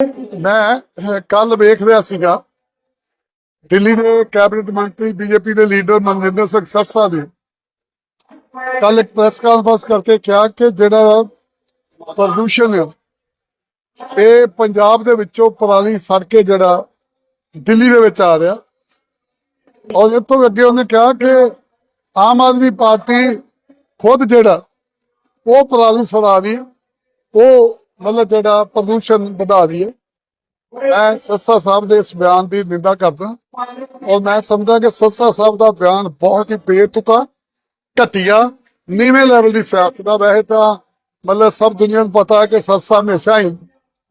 ਮੈਂ ਕੱਲ ਵੇਖ ਰਿਹਾ ਸੀਗਾ, ਦਿੱਲੀ ਦੇ ਕੈਬਨਿਟ ਮੰਤਰੀ ਬੀਜੇਪੀ ਦੇ ਲੀਡਰ ਮਨਜਿੰਦਰ ਸਿੰਘ ਸੱਸਾ ਨੇ ਕੱਲ ਇੱਕ ਪ੍ਰੈਸ ਕਾਨਫਰੰਸ ਕਰਕੇ ਕਿਹਾ ਕਿ ਜਿਹੜਾ ਪ੍ਰਦੂਸ਼ਣ ਹੈ ਇਹ ਪੰਜਾਬ ਦੇ ਵਿੱਚੋਂ ਪੁਰਾਣੀ ਸੜ ਕੇ ਜਿਹੜਾ ਦਿੱਲੀ ਦੇ ਵਿੱਚ ਆ ਰਿਹਾ। ਔਰ ਇਹ ਤੋਂ ਅੱਗੇ ਉਹਨੇ ਕਿਹਾ ਕਿ ਆਮ ਆਦਮੀ ਪਾਰਟੀ ਖੁਦ ਜਿਹੜਾ ਉਹ ਪਰਾਲੀ ਸੜਾ ਰਹੀ ਉਹ ਮਤਲਬ ਜਿਹੜਾ ਪ੍ਰਦੂਸ਼ਣ ਵਧਾ ਰਹੀ ਹੈ, ਮੈਂ ਸੱਸਾ ਸਾਹਿਬ ਦੇ ਇਸ ਬਿਆਨ ਦੀ ਨਿੰਦਾ ਕਰਦਾ ਔਰ ਮੈਂ ਸਮਝਦਾ ਕਿ ਸੱਸਾ ਸਾਹਿਬ ਦਾ ਬਿਆਨ ਬਹੁਤ ਹੀ ਬੇਤੁਕਾ, ਘਟੀਆ, ਨੀਵੇਂ ਲੈਵਲ ਦੀ ਸਿਆਸਤ ਦਾ। ਵੈਸੇ ਤਾਂ ਮਤਲਬ ਸਭ ਦੁਨੀਆ ਨੂੰ ਪਤਾ ਹੈ ਕਿ ਸੱਸਾ ਹਮੇਸ਼ਾ ਹੀ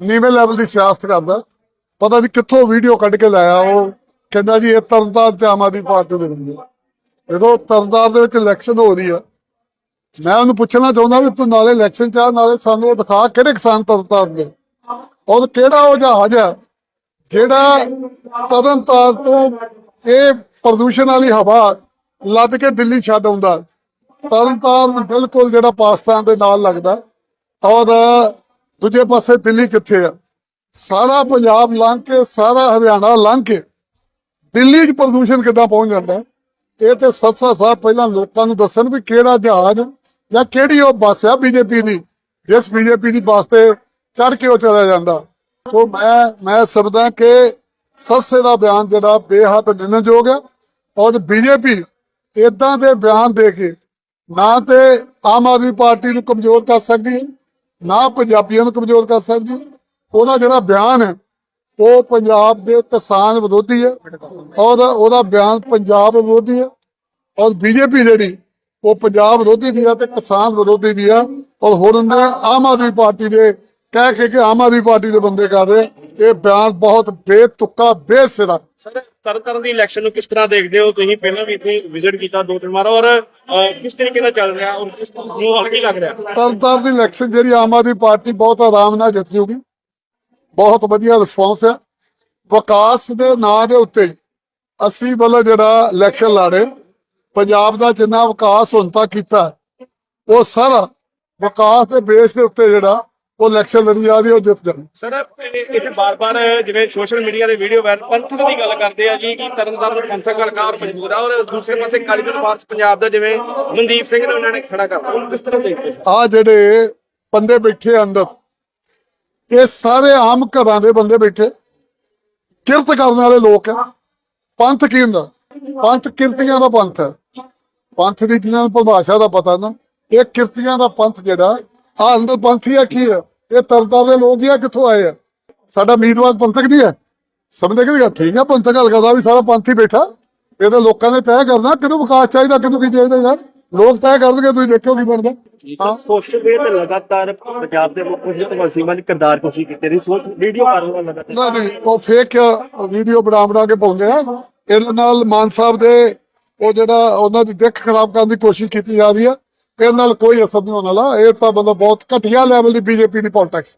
ਨੀਵੇਂ ਲੈਵਲ ਦੀ ਸਿਆਸਤ ਕਰਦਾ। ਪਤਾ ਨਹੀਂ ਕਿੱਥੋਂ ਵੀਡੀਓ ਕੱਢ ਕੇ ਲਾਇਆ ਉਹ। ਕਹਿੰਦਾ ਜੀ ਇਹ ਤਰਨਤਾਰਨ ਤੇ ਆਮ ਆਦਮੀ ਪਾਰਟੀ ਦੇ ਬੰਦੇ। ਜਦੋਂ ਤਰਨਤਾਰਨ ਦੇ ਵਿੱਚ ਇਲੈਕਸ਼ਨ ਹੋ ਰਹੀ ਆ ਮੈਂ ਉਹਨੂੰ ਪੁੱਛਣਾ ਚਾਹੁੰਦਾ ਵੀ ਤੂੰ ਨਾਲੇ ਇਲੈਕਸ਼ਨ ਚ ਆ, ਨਾਲੇ ਸਾਨੂੰ ਉਹ ਦਿਖਾ ਕਿਹੜੇ ਕਿਸਾਨ ਤਰਨਤਾਰਨ ਦੇ? ਔਰ ਕਿਹੜਾ ਉਹ ਜਹਾਜ਼ ਹੈ ਜਿਹੜਾ ਤਰਨਤਾਰਨ ਤੋਂ ਇਹ ਪ੍ਰਦੂਸ਼ਣ ਵਾਲੀ ਹਵਾ ਲੱਦ ਕੇ ਦਿੱਲੀ ਛੱਡ ਆਉਂਦਾ? ਤਰਨਤਾਰਨ ਬਿਲਕੁਲ ਜਿਹੜਾ ਪਾਕਿਸਤਾਨ ਦੇ ਨਾਲ ਲੱਗਦਾ। ਔਰ ਦੂਜੇ ਪਾਸੇ ਦਿੱਲੀ ਕਿੱਥੇ ਆ? ਸਾਰਾ ਪੰਜਾਬ ਲੰਘ ਕੇ, ਸਾਰਾ ਹਰਿਆਣਾ ਲੰਘ ਕੇ ਦਿੱਲੀ 'ਚ ਪ੍ਰਦੂਸ਼ਣ ਕਿੱਦਾਂ ਪਹੁੰਚ ਜਾਂਦਾ? ਇਹ ਤੇ ਸੱਸਾ ਸਾਹਿਬ ਪਹਿਲਾਂ ਲੋਕਾਂ ਨੂੰ ਦੱਸਣ ਵੀ ਕਿਹੜਾ ਜਹਾਜ਼ ਜਾਂ ਕਿਹੜੀ ਉਹ ਬੱਸ ਆ ਬੀਜੇਪੀ ਦੀ, ਜਿਸ ਬੀਜੇਪੀ ਦੀ ਬੱਸ ਤੇ ਚੜ ਕੇ ਉਹ ਚਲਾ ਜਾਂਦਾ। ਸੋ ਮੈਂ ਮੈਂ ਸਮਝਦਾ ਕਿ ਸੱਸੇ ਦਾ ਬਿਆਨ ਜਿਹੜਾ ਬੇਹੱਦ ਨਿੰਦਣਯੋਗ ਹੈ ਔਰ ਬੀਜੇਪੀ ਇਦਾਂ ਦੇ ਬਿਆਨ ਦੇ ਕੇ ਨਾ ਤੇ ਆਮ ਆਦਮੀ ਪਾਰਟੀ ਨੂੰ ਕਮਜ਼ੋਰ ਕਰ ਸਕਦੀ ਹੈ ਨਾ ਪੰਜਾਬੀਆਂ ਨੂੰ ਕਮਜ਼ੋਰ ਕਰ ਸਕਦੀ। ਉਹਦਾ ਜਿਹੜਾ ਬਿਆਨ ਹੈ ਉਹ ਪੰਜਾਬ ਦੇ ਕਿਸਾਨ ਵਿਰੋਧੀ ਹੈ ਔਰ ਉਹਦਾ ਬਿਆਨ ਪੰਜਾਬ ਵਿਰੋਧੀ ਹੈ ਔਰ ਬੀਜੇਪੀ ਜਿਹੜੀ ਉਹ ਪੰਜਾਬ ਵਿਰੋਧੀ ਵੀ ਆ ਤੇ ਕਿਸਾਨ ਵਿਰੋਧੀ ਵੀ ਆ। ਔਰ ਹੁਣ ਆਮ ਆਦਮੀ ਪਾਰਟੀ ਦੇ ਕਹਿ ਕੇ ਕਿ ਆਮ ਆਦਮੀ ਪਾਰਟੀ ਦੇ ਬੰਦੇ ਕਰ ਰਹੇ ਇਹ ਬਿਆਨ ਬਹੁਤ ਬੇਤੁਕਾ ਬੇਸਿਰਾ। ਸਰ ਤਰਨਤਾਰਨ ਦੀ ਇਲੈਕਸ਼ਨ ਨੂੰ ਕਿਸ ਤਰ੍ਹਾਂ ਦੇਖਦੇ ਹੋ? ਤੁਸੀਂ ਪਹਿਲਾਂ ਵੀ ਇੱਥੇ ਵਿਜ਼ਿਟ ਕੀਤਾ ਦੋ ਤਿੰਨ ਵਾਰ। ਔਰ ਕਿਸ ਤਰੀਕੇ ਨਾਲ ਚੱਲ ਰਿਹਾ? ਔਰ ਕਿਸ ਨੂੰ ਹਲਕੀ ਲੱਗ ਰਿਹਾ? ਤਰਨਤਾਰਨ ਦੀ ਇਲੈਕਸ਼ਨ ਜਿਹੜੀ ਆਮ ਆਦਮੀ ਪਾਰਟੀ ਬਹੁਤ ਆਰਾਮ ਨਾਲ ਜਿੱਤ ਜੂਗੀ। ਬਹੁਤ ਵਧੀਆ ਰਿਸਪੌਂਸ ਹੈ ਵਿਕਾਸ ਦੇ ਨਾਂ ਦੇ ਉੱਤੇ ਅਸੀਂ ਵੱਲੋਂ ਜਿਹੜਾ ਇਲੈਕਸ਼ਨ ਲੜੇ ਪੰਜਾਬ ਦਾ ਜਿੰਨਾ ਵਿਕਾਸ ਹੁਣ ਤੱਕ ਕੀਤਾ ਉਹ ਸਾਰਾ ਵਿਕਾਸ ਦੇ ਬੇਸ ਦੇ ਉੱਤੇ ਜਿਹੜਾ ਉਹ ਇਲੈਕਸ਼ਨ ਲੜੀ ਜਾ ਰਹੀ ਉਹ ਜਿੱਤ ਜਾਣੀ। ਸਰ ਇੱਥੇ ਬਾਰ-ਬਾਰ ਜਿਵੇਂ ਸੋਸ਼ਲ ਮੀਡੀਆ ਦੇ ਵੀਡੀਓ ਵਾਇਰਲ ਪੰਥਕ ਦੀ ਗੱਲ ਕਰਦੇ ਆ ਜੀ ਕਿ ਤਰਨਤਾਰਨ ਪੰਥਕ ਹਲਕਾ ਮਜਬੂਰ ਆ ਔਰ ਦੂਸਰੇ ਪਾਸੇ ਕਾਲੀਗੜ ਫਾਰਸ ਪੰਜਾਬ ਦਾ ਜਿਵੇਂ ਮਨਦੀਪ ਸਿੰਘ ਨੇ ਉਹਨਾਂ ਨੇ ਖੜਾ ਕਰਤਾ। ਕਿਸ ਤਰ੍ਹਾਂ ਦੇਖਦੇ ਆ ਜਿਹੜੇ ਬੰਦੇ ਬੈਠੇ ਅੰਦਰ ਇਹ ਸਾਰੇ ਆਮ ਘਰਾਂ ਦੇ ਬੰਦੇ ਬੈਠੇ। ਕਿਰਤ ਕਰਨ ਵਾਲੇ ਲੋਕ ਆ। ਪੰਥ ਕੀ ਹੁੰਦਾ? ਪੰਥ ਕਿਰਤੀਆਂ ਦਾ ਪੰਥ ਹੈ। ਪੰਥ ਦੀ ਜਿਹਨਾਂ ਨੂੰ ਪਰਿਭਾਸ਼ਾ ਦਾ ਪਤਾ ਨਾ, ਇਹ ਕਿਰਤੀਆਂ ਦਾ ਪੰਥ ਜਿਹੜਾ ਆ ਅੰਦਰ ਪੰਥੀ ਆ, ਕੀ ਹੈ ਇਹ ਤਰਤਾ ਦੇ ਲੋਕ ਹੀ ਆ, ਕਿੱਥੋਂ ਆਏ ਆ? ਸਾਡਾ ਉਮੀਦਵਾਰ ਪੰਥਕ ਦੀ ਹੈ। ਸਮਝਦੇ ਕਿ ਠੀਕ ਆ, ਪੰਥਕ ਹਲਕਾ ਦਾ ਵੀ ਸਾਰਾ ਪੰਥ ਹੀ ਬੈਠਾ। ਇਹ ਤਾਂ ਲੋਕਾਂ ਨੇ ਤੈਅ ਕਰਨਾ, ਕਿਹਨੂੰ ਵਿਕਾਸ ਚਾਹੀਦਾ, ਕਿਹਨੂੰ ਕੀ ਚਾਹੀਦਾ ਯਾਰ? ਲੋਕ ਤੈਅ ਕਰਨਗੇ ਤੁਸੀਂ ਦੇਖਿਓ ਕੀ ਬਣਦਾ। ਹਾਂ ਸੋਸ਼ਲ ਮੀਡੀਆ ਤੇ ਲਗਾਤਾਰ ਪੰਜਾਬ ਦੇ ਮੁੱਖ ਮੰਤਰੀ ਭਗਵੰਤ ਸਿੰਘ ਮਾਨ ਦੀ ਕਿਰਦਾਰ ਕੀਤੀ ਰਹੀ ਸੋਚ ਵੀਡੀਓ ਕਰ ਰਿਹਾ ਲਗਾਤਾਰ। ਨਾ ਨਹੀਂ ਉਹ ਫੇਕ ਵੀਡੀਓ ਬਣਾ ਬਣਾ ਕੇ ਪਾਉਂਦੇ ਆ। ਇਹਦੇ ਨਾਲ ਮਾਨ ਸਾਹਿਬ ਦੇ ਉਹ ਜਿਹੜਾ ਉਹਨਾਂ ਦੀ ਦਿੱਖ ਖਰਾਬ ਕਰਨ ਦੀ ਕੋਸ਼ਿਸ਼ ਕੀਤੀ ਜਾ ਰਹੀ ਆ। ਇਹਦੇ ਨਾਲ ਕੋਈ ਅਸਰ ਨਹੀਂ ਹੋਣ ਵਾਲਾ। ਇਹ ਤਾਂ ਮਤਲਬ ਬਹੁਤ ਘਟੀਆ ਲੈਵਲ ਦੀ ਬੀਜੇਪੀ ਦੀ ਪੋਲਿਟਿਕਸ